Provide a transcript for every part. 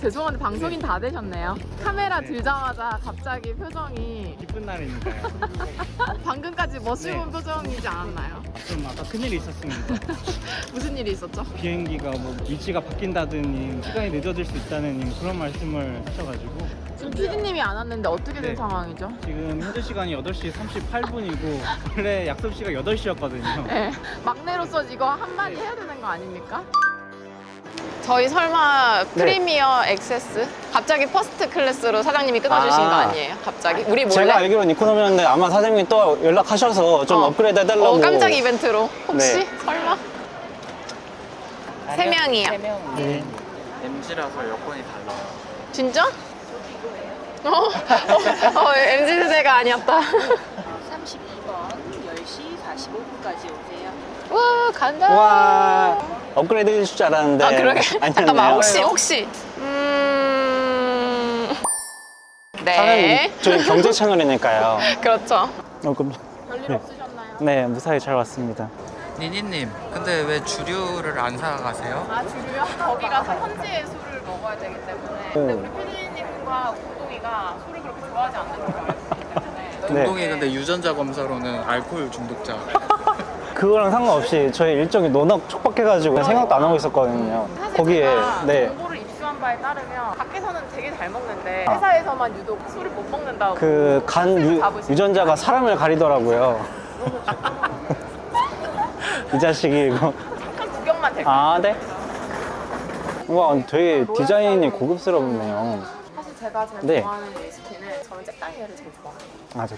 죄송한데 방송인 다 되셨네요. 카메라 들자마자 갑자기 표정이 기쁜 날이니까요. 방금까지 멋있은 네. 표정이지 않았나요? 좀 아까 큰일이 있었습니다. 무슨 일이 있었죠? 비행기가 뭐 위치가 바뀐다더니 시간이 늦어질 수 있다는 그런 말씀을 하셔가지고 지금 PD님이 안 왔는데 어떻게 된 네. 상황이죠? 지금 현재 시간이 8시 38분이고 원래 약속 시간 8시였거든요. 네. 막내로서 이거 한마디 해야 되는 거 아닙니까? 저희 설마 네. 프리미어 액세스? 갑자기 퍼스트 클래스로 사장님이 끊어주신 아. 거 아니에요? 갑자기? 우리 몰래? 제가 알기로는 이코노미였는데 아마 사장님이 또 연락하셔서 좀 어. 업그레이드 해달라고. 어, 깜짝 이벤트로 혹시? 네. 설마? 세 명이요. 네. MG라서 여권이 달라요. 진짜? 어, 어, 어 MZ 세대가 아니었다. 32번 10시 45분까지 오세요. 와 간다. 와 업그레이드 해주실 줄 알았는데. 아 그러게. 아니었네요. 잠깐만 혹시 혹시. 음. 네. 사장님 저희 경제 채널이니까요. 그렇죠. 어, 그럼 별일 네. 없으셨나요? 네 무사히 잘 왔습니다. 니니님, 근데 왜 주류를 안 사가세요? 아 주류요? 거기 가서 현지의 술을 먹어야 되기 때문에. 근데 우리 PD님과 우동이가 술을 그렇게 좋아하지 않는 걸로 알고 있기 때문에. 네. 운동이 근데 유전자 검사로는 알코올 중독자. 그거랑 상관없이 저희 일정이 워낙 촉박해가지고 생각도 안 하고 있었거든요. 사실 거기에 제가 네. 정보를 입수한 바에 따르면 밖에서는 되게 잘 먹는데 아. 회사에서만 유독 술을 못 먹는다고 그 간 유전자가 사람을 가리더라고요. 이 자식이 이거. 잠깐 구경만 될까? 아 네. 와 되게 디자인이 고급스럽네요. 사실 제가 제일 네. 좋아하는 위스키는 저는 잭다니엘을 제일 좋아해요 아. 네,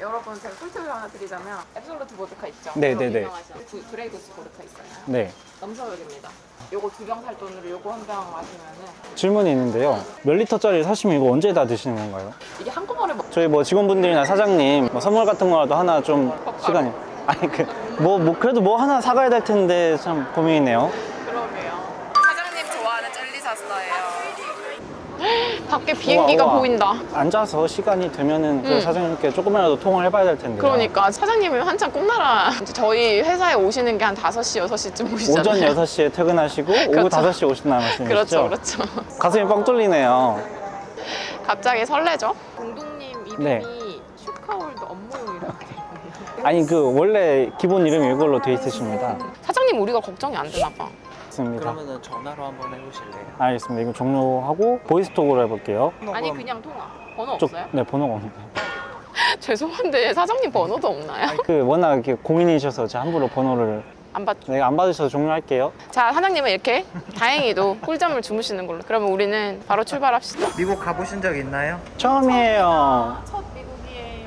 여러분 제가 꿀팁을 하나 드리자면 앱솔루트 보드카 있죠? 네, 네, 네. 구- 그레이고스 보드카 있잖아요 네. 넘쳐벽입니다 요거 두 병 살 돈으로 요거 한 병 마시면은 질문이 있는데요. 몇 리터짜리 사시면 이거 언제 다 드시는 건가요? 이게 한꺼번에 먹 저희 뭐 직원분들이나 사장님 뭐 선물 같은 거라도 하나 좀 시간이 아니 그 뭐 뭐 그래도 뭐 하나 사가야 될 텐데 참 고민이네요. 그러게요 사장님 좋아하는 젤리 샀어요 밖에 비행기가 우와, 우와. 보인다 앉아서 시간이 되면은 그 음. 사장님께 조금이라도 통화를 해봐야 될 텐데. 그러니까 사장님은 한참 꿈나라 이제 저희 회사에 오시는 게 한 5시, 6시쯤 오시잖아요 오전 6시에 퇴근하시고 오후 그렇죠. 5시에 오신다는 말씀이시죠? 그렇죠 그렇죠 가슴이 뻥 뚫리네요. 갑자기 설레죠? 동동님 이름이 네. 슈카월드 업무용이라고 돼 있네요 아니 그 원래 기본 이름이 이걸로 돼 있으십니다. 사장님 우리가 걱정이 안 되나 봐 맞습니다. 그러면은 전화로 한번 해보실래요? 알겠습니다. 이거 종료하고 보이스톡으로 해볼게요. 아니 그냥 통화 번호 쪽- 없어요? 네 번호가 없네요. 죄송한데 사장님 번호도 없나요? 그 워낙 이렇게 고민이셔서 제가 함부로 번호를 안 받죠 내가 안 받으셔서 종료할게요. 자 사장님은 이렇게 다행히도 꿀잠을 주무시는 걸로 그러면 우리는 바로 출발합시다 미국 가보신 적 있나요? 처음이에요. 첫 미국이에요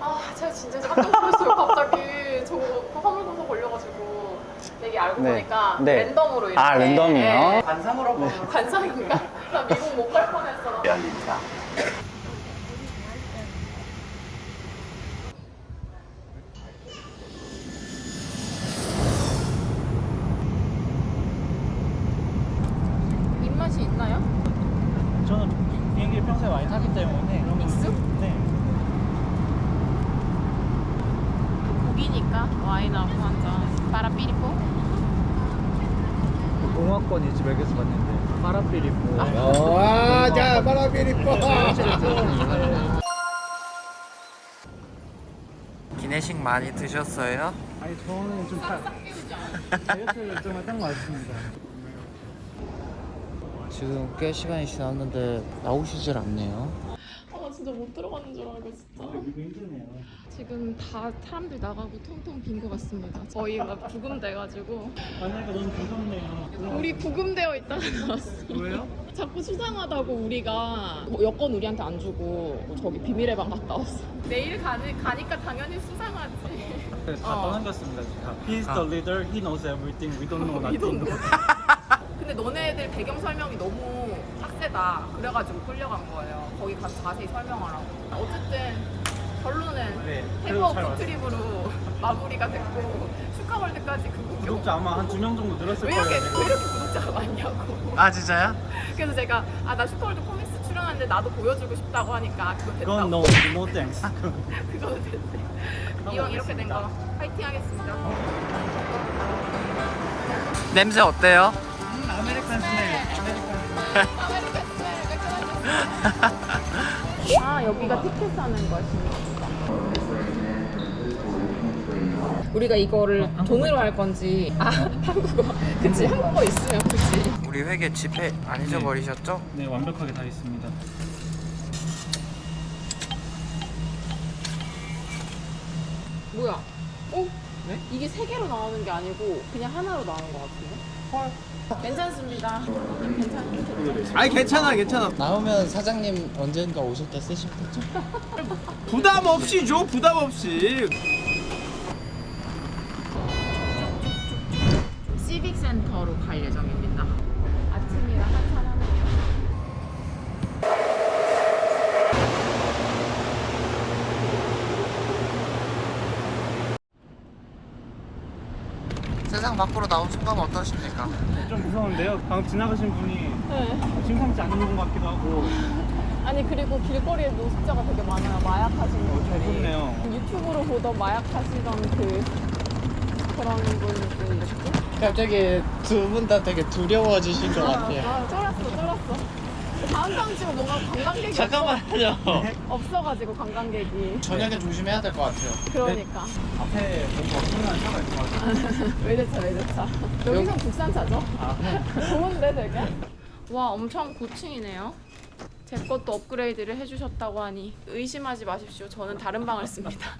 아 제가 진짜 깜짝 놀랐어요 갑자기 저거 화물공사 걸려가지고 되게 알고 네. 보니까 네. 랜덤으로 이렇게 아, 랜덤이요? 네. 관상으로 보면 관상인가? 나 미국 못 갈 뻔했어 입맛이 있나요? 저는 비행기 평소에 많이 타기 때문에 익숙? 네. 와인하고 한잔 빠라삐리뽀 공화권 이 집에서 봤는데 파라필리포 자, 바라비리뽀. 기내식 많이 드셨어요? 아니 저는 좀 다, 다이어트를 좀 했던 것 같습니다. 지금 꽤 시간이 지났는데 나오시질 않네요. 아 진짜 못 들어가는 줄 알고 진짜 이거 힘드네요. 지금 다 사람들 나가고 통통 빈것 같습니다 저희가 부금돼가지고 만나니까 너무 무섭네요. 우리 부금되어 있다가 나왔어 왜요? 자꾸 수상하다고 우리가 뭐 여권 우리한테 안 주고 뭐 저기 비밀의 방 갔다 왔어 내일 가니, 가니까 당연히 수상하지 다 어. 떠넘겼습니다. He's the leader. He knows everything. We don't know We don't nothing. 근데 너네들 배경 설명이 너무 빡세다 그래가지고 끌려간 거예요 거기 가서 자세히 설명하라고 어쨌든 결론은 네, 해버 그래도 잘 북트립으로 마무리가 됐고 슈카월드까지 그 구경 구독자 아마 한 두 명 정도 늘었을 왜 거예요. 이렇게. 왜 이렇게 구독자가 많냐고 아 진짜요? 그래서 제가 아 나 슈퍼월드 코믹스 출연하는데 나도 보여주고 싶다고 하니까 그거 됐다고 그건 no, no thanks. 그거는 됐대 이왕 이렇게 된 거 파이팅 하겠습니다 냄새 어때요? 나네. 아 여기가 티켓 사는 것인가 우리가 이거를 돈으로 할 건지 아 한국어 그치 한국어 있으면 그치 우리 회계 지폐 안 잊어버리셨죠? 네, 완벽하게 다 있습니다. 뭐야 어? 이게 세 개로 나오는 게 아니고 그냥 하나로 나오는 것 같은데? 헐 괜찮습니다. 괜찮습니다 아니 괜찮아 괜찮아. 나오면 사장님 언젠가 오실 때 쓰시면 되죠. 부담 없이 줘 부담 없이 시빅 센터로 갈 예정입니다. 아침이라 한산하네요. 밖으로 나온 소감 어떠십니까? 좀 무서운데요. 방금 지나가신 분이 심상치 않은 분 같기도 하고 아니 그리고 길거리에 노숙자가 되게 많아요. 마약 하시는 분들이. 무섭네요. 유튜브로 보던 마약 하시던 그 그런 분들 있지? 갑자기 두 분 다 되게 두려워지신 것 같아요. 아, 쫄았어, 쫄았어. 다음 지금 뭔가 관광객이 잠깐만요. 없어, 가지고 관광객이. 저녁에 조심해야 될 것 같아요. 그러니까 앞에 뭔가 엄청난 차가 있을 것 같아요. 외제차 외제차. 여기서 국산차죠? 좋은데 되게. 와 엄청 고층이네요. 제 것도 업그레이드를 해주셨다고 하니 의심하지 마십시오. 저는 다른 방을 씁니다.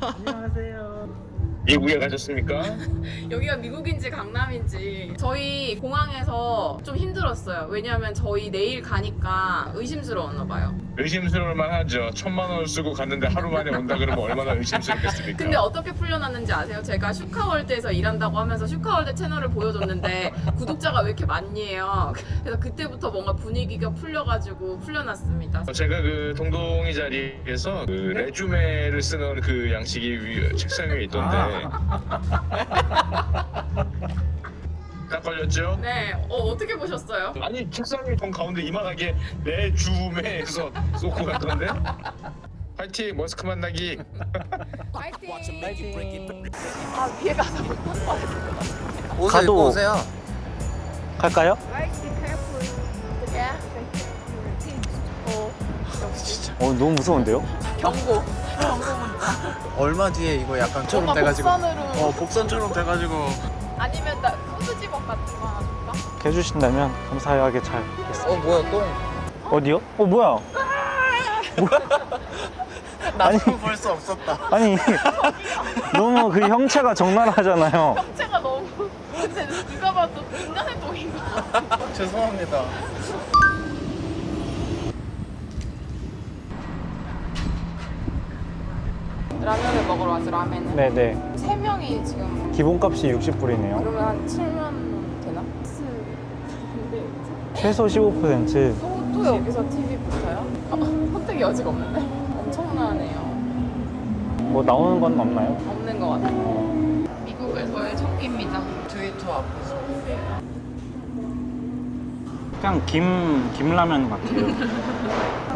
안녕하세요. 미국에 가셨습니까? 여기가 미국인지 강남인지 저희 공항에서 좀 힘들었어요. 왜냐하면 저희 내일 가니까 의심스러웠나 봐요. 의심스러울 만 하죠. 천만 원을 쓰고 갔는데 하루 만에 온다 그러면 얼마나 의심스럽겠습니까? 근데 어떻게 풀려났는지 아세요? 제가 슈카월드에서 일한다고 하면서 슈카월드 채널을 보여줬는데 구독자가 왜 이렇게 많니에요. 그래서 그때부터 뭔가 분위기가 풀려가지고 풀려났습니다. 제가 그 동동이 자리에서 그 레주메를 쓰는 그 양식이 위, 책상 위에 있던데 딱 걸렸죠? 네, 어, 어떻게 보셨어요? 아니 책상 위에 돈 가운데 이만하게 레주메에서 쏟고 갔던데 화이팅 머스크 만나기 파이팅! 아, 위에 가서 못 뻔했어. 옷을 가도- 입고 오세요. 갈까요? 어, 역시 어 너무 무서운데요? 경고. 얼마 뒤에 이거 약간처럼 돼가지고. 복선으로. 어 복선처럼 돼가지고. 아니면 나 후드집업 같은 거 하나 줄까? 해주신다면 감사하게 잘 하겠습니다. 어 뭐야 똥. 어디요? 어 뭐야? 아니. 나도 볼 수 없었다. 아니 너무 그 형체가 적나라하잖아요. 형체가 너무. 근데 누가 봐도 인간의 똥인 거 같아. 죄송합니다. 라면을 먹으러 왔어, 라면을. 네네. 세 명이 지금 기본값이 60불이네요. 그러면 한 7만 원 되나? 근데 최소 15%. 또, 또 여기서 TV 붙어요? 어, 선택의 여지가 없는데? 엄청나네요. 뭐 나오는 건 없나요? 없는 것 같아요. 미국에서의 첫 끼입니다. 트위터 앞에서. 그냥 김 김라면 같아요.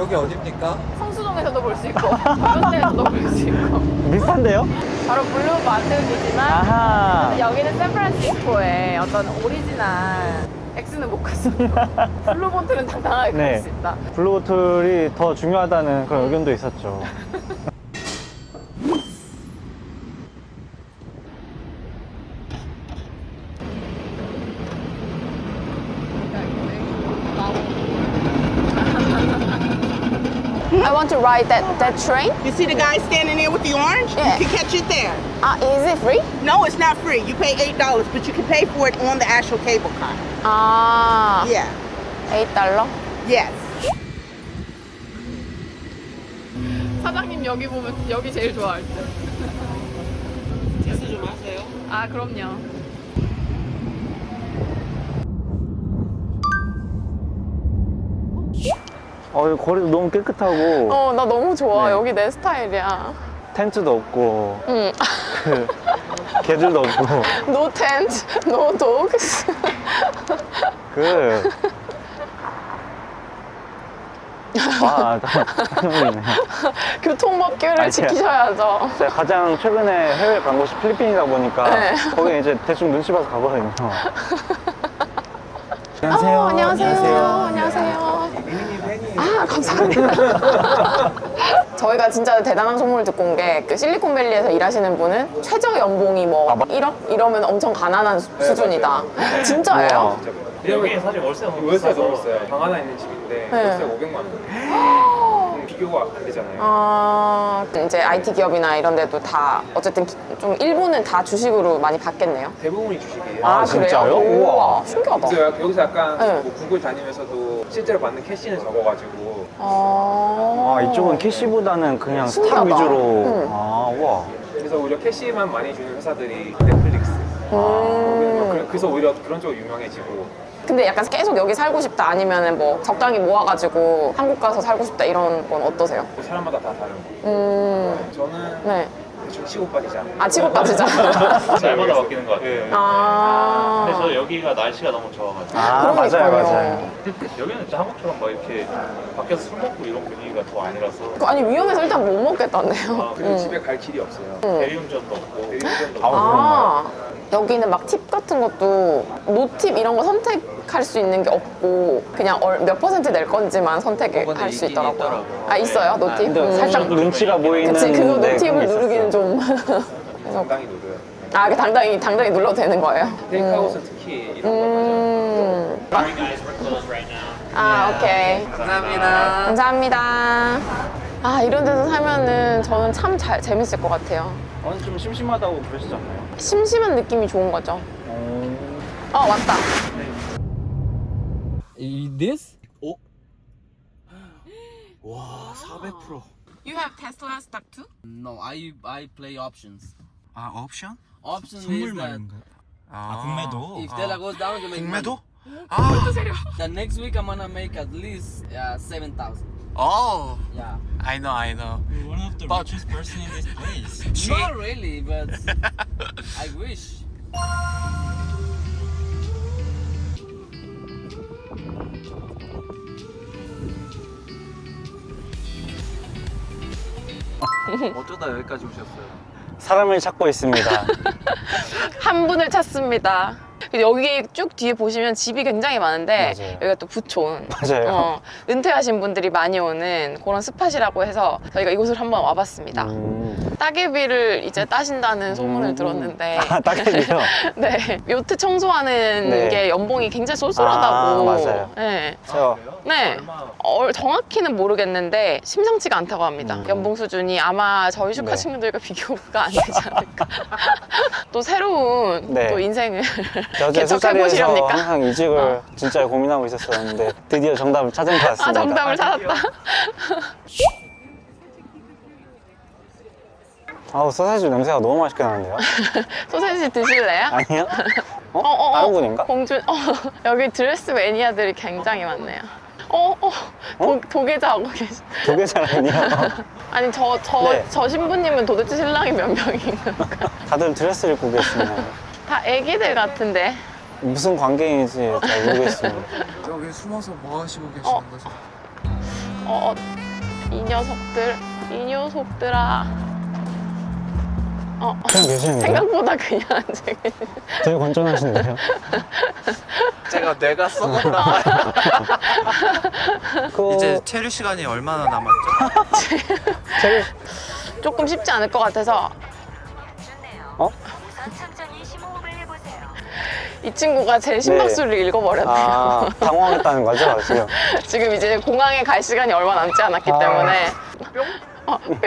여기 어딥니까? 성수동에서도 볼 수 있고, 현대에서도 볼 수 있고. 비슷한데요? 바로 블루 마트이지만 아하. 여기는 샌프란시스코의 어떤 오리지널 X는 못 갔어요. 블루보트는 당당하게 네. 갈 수 있다. 블루 보틀이 더 중요하다는 그런 의견도 있었죠. ride that, that train. You see the guy standing there with the orange? Yeah. You can catch it there. Uh, is it free? No, it's not free. You pay eight dollars, but you can pay for it on the actual cable car. 아, Yeah. 8달러? Yes. 사장님 여기 보면 여기 제일 좋아할 듯. 테스트 좀 하세요. 아 그럼요. 어, 거리도 너무 깨끗하고 어, 나 너무 좋아. 네. 여기 내 스타일이야. 텐트도 없고 응. 그 개들도 없고 No tent, no dogs. 그 아, 한국이네. 교통법규를 아니야. 지키셔야죠. 제가 가장 최근에 해외 간 곳이 필리핀이다 보니까 네. 거기 이제 대충 눈치 봐서 가거든요. 안녕하세요. 어, 안녕하세요. 안녕하세요. 아, 감사합니다. 저희가 진짜 대단한 소문을 듣고 온 게 그 실리콘밸리에서 일하시는 분은 최저 연봉이 뭐 아, 맞- 1억 이러면 엄청 가난한 수- 수준이다. 진짜예요? 여기 사실 월세 너무 월세 너무 비싸요. 방 하나 있는 집인데 네. 월세 500만 원. 음, 비교가 안 되잖아요. 아, 이제 IT 기업이나 이런 데도 다 어쨌든 기- 좀 일부는 다 주식으로 많이 받겠네요. 대부분이 주식이에요. 아, 진짜요? 그래요? 우와. 우와, 신기하다. 그래서 약- 여기서 약간 네. 뭐 구글 다니면서도 실제로 받는 캐시는 적어가지고 아, 아, 이쪽은 캐시보다는 그냥 스탑 신기하다. 위주로. 응. 아, 와. 그래서 오히려 캐시만 많이 주는 회사들이 넷플릭스. 음. 그래서- 그래서 오히려 그런 쪽으로 유명해지고 근데 약간 계속 여기 살고 싶다 아니면은 뭐 적당히 모아가지고 한국 가서 살고 싶다 이런 건 어떠세요? 뭐 사람마다 다 다른 거. 음, 저는 네. 대충 치고 빠지지 않아요. 아, 치고 빠지자. 날마다 바뀌는 것 같아요. 예. 아. 근데 저 여기가 날씨가 너무 좋아가지고 아, 맞아요, 그러니까요. 맞아요. 여기는 진짜 한국처럼 막 이렇게 밖에서 술 먹고 이런 분위기가 더 아니라서 아니 위험해서 일단 못 먹겠다네요. 아, 그리고 집에 갈 길이 없어요. 대리운전도 없고 대리운전도 아, 없고. 아, 여기는 막 팁 같은 것도 노팁 이런 거 선택할 수 있는 게 없고 그냥 얼- 몇 퍼센트 낼 건지만 선택할 수 있더라고요. 아 있어요 노팁? 근데 살짝 눈치가 보이는. 그치 그거 네, 노팁을 그런 게 누르기는. 좀. 당당히 누려요. 아, 그 당당히 당당히 눌러도 되는 거예요? 테이크아웃은 특히 이런 거 음. 아, 오케이. 감사합니다. 감사합니다. 아, 이런 데서 살면은 저는 참 잘, 재밌을 것 같아요. 어, 좀 심심하다고 그러시지 않나요? 심심한 느낌이 좋은 거죠. 어... 어, 왔다. This? 와 400%. You have Tesla stock too? No, I I play options. 아 옵션? Option 선물 is that? 아, 국매도? if Tesla goes down, you make 국매도? money. 아, The next week I'm gonna make at least uh, seven thousand. 어, Yeah. I know, I know. You're one of the But- richest person in this place. Not really, but I wish. 어쩌다 여기까지 오셨어요? 사람을 찾고 있습니다. 한 분을 찾습니다. 여기 쭉 뒤에 보시면 집이 굉장히 많은데 맞아요. 여기가 또 부촌. 맞아요. 어, 은퇴하신 분들이 많이 오는 그런 스팟이라고 해서 저희가 이곳을 한번 와봤습니다. 음. 따개비를 이제 따신다는 소문을 음. 들었는데 아, 따개비요? 네 요트 청소하는 네. 게 연봉이 굉장히 쏠쏠하다고 아, 맞아요. 네. 제가 네. 어, 정확히는 모르겠는데 심상치가 않다고 합니다. 음. 연봉 수준이 아마 저희 슈카 네. 친구들과 비교가 안 되지 않을까. 또 새로운 네. 또 인생을 개척해 술자리에서 보시렵니까? 항상 이직을 진짜 고민하고 있었었는데 드디어 정답을 찾은 것 아, 같습니다. 정답을 찾았다. 아우 소세지 냄새가 너무 맛있게 나는데요? 소세지 드실래요? 아니요? 어? 어, 어, 어. 다른 분인가? 공주, 어, 여기 드레스 매니아들이 굉장히 많네요. 어, 어, 도, 도계자 하고 계시. 도계자라니요? 아니, 저, 저, 네. 저 신부님은 도대체 신랑이 몇 명인 건가? 다들 드레스를 입고 계시네요. 다 애기들 같은데. 무슨 관계인지 잘 모르겠습니다. 여기 숨어서 뭐 하시고 계시는 어. 거죠? 어, 어, 이 녀석들, 이 녀석들아. 어, 그냥 계시는데요? 생각보다 그냥 되게. 되게 건전하신데요? 제가 뇌가 썩었나. 그 이제 체류 시간이 얼마나 남았죠? 제일 조금 쉽지 않을 것 같아서 어? 이 친구가 제 심박수를 읽어버렸네요. 아 당황했다는 거죠 지금? 지금 이제 공항에 갈 시간이 얼마 남지 않았기 아. 때문에 뿅? 어, 뿅?